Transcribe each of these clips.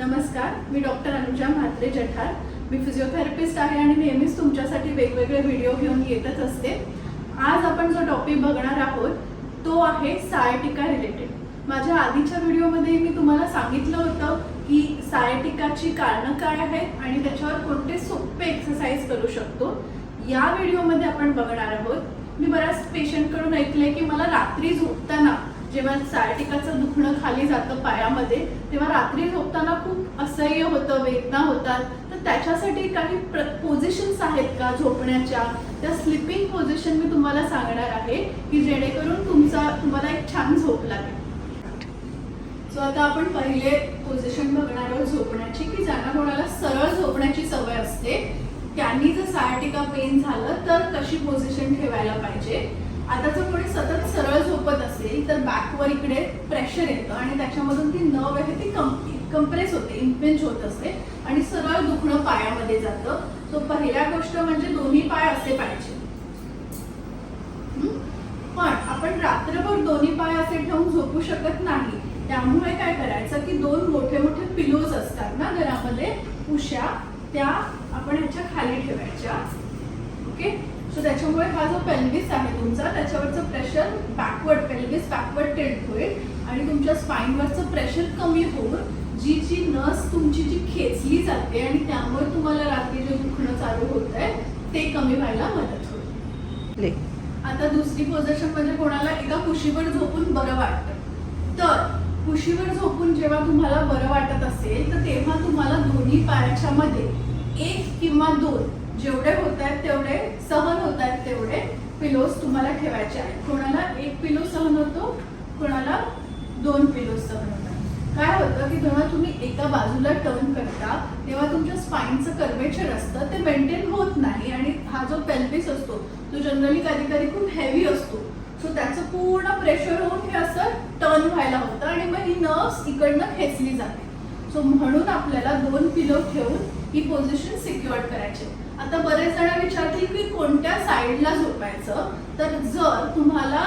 नमस्कार मी डॉक्टर अनुजा म्हात्रे जठार. मी फिजिओथेरपिस्ट आहे आणि नेहमीच तुमच्यासाठी वेगवेगळे व्हिडिओ घेऊन येतच असते. आज आपण जो टॉपिक बघणार आहोत तो आहे सायटिका रिलेटेड माझ्या आधीच्या व्हिडिओमध्ये मी तुम्हाला सांगितलं होतं की सायटिकाची कारणं काय आहेत आणि त्याच्यावर कोणते सोपे एक्सरसाइज करू शकतो. या व्हिडिओमध्ये आपण बघणार आहोत. मी बऱ्याच पेशंटकडून ऐकलंय की मला रात्री झोपताना जेव्हा सायटिकाचं दुखणं खाली जातं पायामध्ये तेव्हा रात्री झोपताना खूप असह्य होतं वेदना होतात. तर त्याच्यासाठी काही पोझिशन्स आहेत का झोपण्याच्या? त्या स्लिपिंग पोझिशन मी तुम्हाला सांगणार आहे की जेणेकरून तुमचा तुम्हाला एक छान झोप लागेल. सो आता आपण पहिले पोझिशन बघणार आहोत झोपण्याची की ज्यांना कोणाला सरळ झोपण्याची सवय असते त्यांनी जर सायटिका पेन झालं तर कशी पोझिशन ठेवायला पाहिजे. आता जर कोणी सतत सरळ झोपत असेल तर आणि त्याच्यामधून ती नव आहे ती कंप्रेस होते इम्पेंच होत असते. आणि सरळ दुखणं पायामध्ये जातं. सो पहिल्या गोष्ट म्हणजे दोन्ही पाय असे पाहिजे. पण आपण रात्रभर दोन्ही पाय असे ठेवून झोपू शकत नाही. त्यामुळे काय करायचं की दोन मोठे मोठे पिलोज असतात ना घरामध्ये उशा त्या आपण ह्याच्या खाली ठेवायच्या. ओके सो त्याच्यामुळे हा जो पेल्विस आहे तुमचा त्याच्यावरचं pressure backward pelvis backward tilt होईल आणि तुमच्या स्पाईनवरचं प्रेशर कमी होऊन जी जी नस तुमची जी खेचली जाते आणि त्यामुळे तुम्हाला रात्री जे दुखणं चालू होत आहे ते कमी व्हायला मदत होईल. आता दुसरी पोझिशन म्हणजे कोणाला एका कुशीवर झोपून बरं वाटतं? तर कुशीवर झोपून जेव्हा तुम्हाला बरं वाटत असेल तर तेव्हा तुम्हाला दोन्ही पायाच्या मध्ये एक किंवा दोन जेवढे होत आहेत तेवढे सहन होत आहेत तेवढे पिलोज तुम्हाला ठेवायचे आहेत. कोणाला एक पिलो सहन होतो कोणाला दोन पिलो सहन होतात. काय होतं की जेव्हा तुम्ही एका बाजूला टर्न करता तेव्हा तुमच्या स्पाईनचं कर्वेचर असतं ते मेंटेन होत नाही आणि हा जो पेल्विस असतो तो जनरली कधी कधी खूप हेवी असतो. सो त्याचं पूर्ण प्रेशर होऊन हे असं टर्न व्हायला होतं आणि मग ही नर्व्स इकडनं खेचली जाते. सो म्हणून आपल्याला दोन पिलो ठेवून ही पोझिशन सिक्युअर्ड करायची. आता बरेच जण विचारतील की कोणत्या साईडला झोपायचं? तर जर तुम्हाला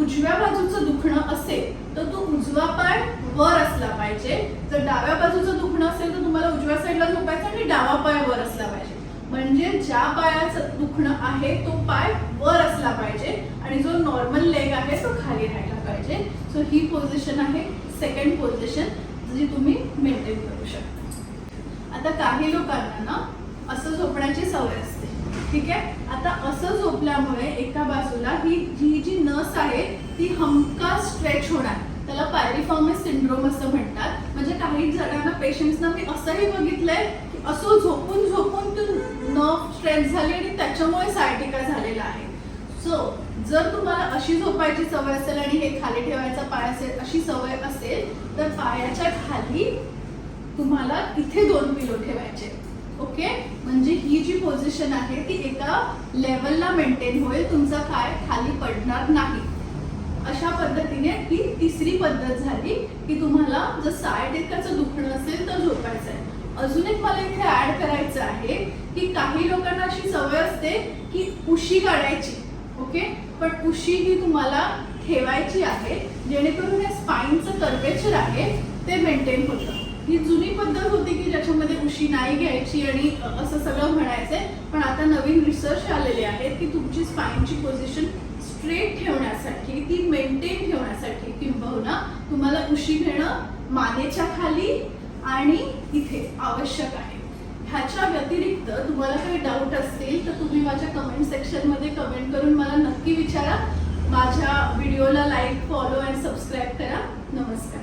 उजव्या बाजूचं दुखणं असेल तर तो उजवा पाय वर असला पाहिजे. जर डाव्या बाजूचं दुखणं असेल तर तुम्हाला उजव्या साईडला झोपायचं आणि डावा पाय वर असला पाहिजे. म्हणजे ज्या पायाचं दुखणं आहे तो पाय वर असला पाहिजे. आणि जो नॉर्मल लेग आहे तो खाली राहायला पाहिजे. सो ही पोझिशन आहे सेकंड पोझिशन जी तुम्ही मेंटेन करू शकता. आता काही लोकांना ना असं झोपण्याची सवय असते. ठीक आहे? आता असं झोपल्यामुळे एका बाजूला ही ही जी नस आहे ती हमखास स्ट्रेच होणार. त्याला पायरिफॉर्मिस सिंड्रोम असं म्हणतात. म्हणजे काही जणांना पेशंट्सना मी असंही बघितलंय की असं झोपून झोपून ती नर्व स्ट्रेच झाली आणि त्याच्यामुळे सायटिका झालेला आहे. सो जर तुम्हाला अशी झोपायची सवय असेल आणि हे खाली ठेवायचा पाय असेल अशी सवय असेल तर पायाच्या खाली तुम्हाला इथे दोन पिलो ठेवायचे. ओके म्हणजे ही जी पोझिशन आहे ती एका लेवलला मेंटेन होईल तुमचा पाय खाली पडणार नाही. अशा पद्धतीने ही तिसरी पद्धत झाली की तुम्हाला जर सायटिकाचं दुखणं असेल तर झोपायचं आहे अजून एक मला इथे ऍड करायचं आहे की काही लोकांना अशी सवय असते की उशी काढायची. ओके? पण उशी ही तुम्हाला ठेवायची आहे जेणेकरून हे स्पाईनचं कर्वेचर आहे ते मेंटेन होतं. ही जुनी पद्धत होती की ज्याच्यामध्ये उशी नाही घ्यायची आणि असं सगळं म्हणायचंय पण आता नवीन रिसर्च आलेले आहेत की तुमची स्पाईनची पोझिशन स्ट्रेट ठेवण्यासाठी ती मेंटेन ठेवण्यासाठी किंबहुना तुम्हाला उशी घेणं मानेच्या खाली आणि इथे आवश्यक आहे. ह्याच्या व्यतिरिक्त तुम्हाला काही डाऊट असतील तर तुम्ही माझ्या कमेंट सेक्शनमध्ये कमेंट करून मला नक्की विचारा. माझ्या व्हिडिओला लाईक फॉलो अँड सबस्क्राईब करा. नमस्कार.